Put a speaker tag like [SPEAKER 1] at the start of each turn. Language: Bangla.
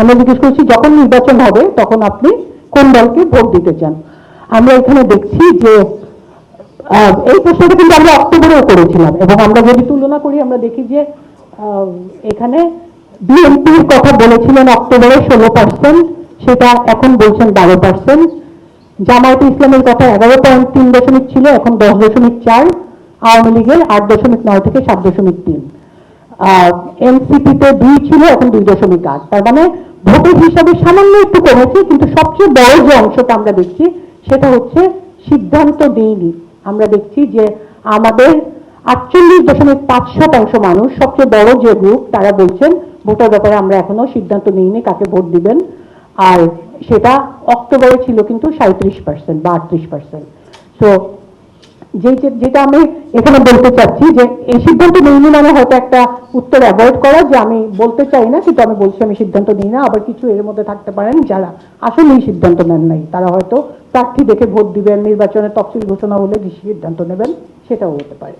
[SPEAKER 1] আমরা জিজ্ঞেস করছি, যখন নির্বাচন হবে, তখন আপনি কোন দলকে ভোট দিতে চান? আমরা এখানে দেখছি যে এই প্রশ্নটা কিন্তু আমরা অক্টোবরেও করেছিলাম এবং আমরা যদি তুলনা করি, আমরা দেখি যে এখানে বিএনপির কথা বলেছিলেন অক্টোবরে ষোলো পার্সেন্ট সেটা এখন বলছেন বারো পার্সেন্ট জামায়াতে ইসলামের কথা এগারো পয়েন্ট তিন দশমিক ছিল, এখন দশ দশমিক চার। আওয়ামী লীগের আট দশমিক নয় থেকে সাত দশমিক তিন। এনসিপিতে দুই ছিল এখন দুই দশমিক আট তার মানে ভোটের হিসাবে সামান্য একটু কমেছে, কিন্তু সবচেয়ে বড় যে অংশটা আমরা দেখছি, সেটা হচ্ছে সিদ্ধান্ত নেইনি আমরা দেখছি যে আমাদের আটচল্লিশ দশমিক পাঁচ শতাংশ মানুষ, সবচেয়ে বড় যে গ্রুপ তারা বলছেন ভোটের ব্যাপারে আমরা এখনও সিদ্ধান্ত নিইনি কাকে ভোট দিবেন। আর সেটা অক্টোবরে ছিল কিন্তু সাঁত্রিশ পার্সেন্ট বা আটত্রিশ পার্সেন্ট তো যেটা আমি এখানে বলতে চাচ্ছি যে এই সিদ্ধান্ত নিইনি মানে হয়তো একটা উত্তর অ্যাভয়েড করা যে আমি বলতে চাই না কিন্তু আমি বলছি, আমি সিদ্ধান্ত নিই না। আবার কিছু এর মধ্যে থাকতে পারেন যারা আসলে এই সিদ্ধান্ত নেন নাই। তারা হয়তো প্রার্থী দেখে ভোট দিবেন, নির্বাচনের তফসিল ঘোষণা হলে সিদ্ধান্ত নেবেন সেটাও হতে পারে।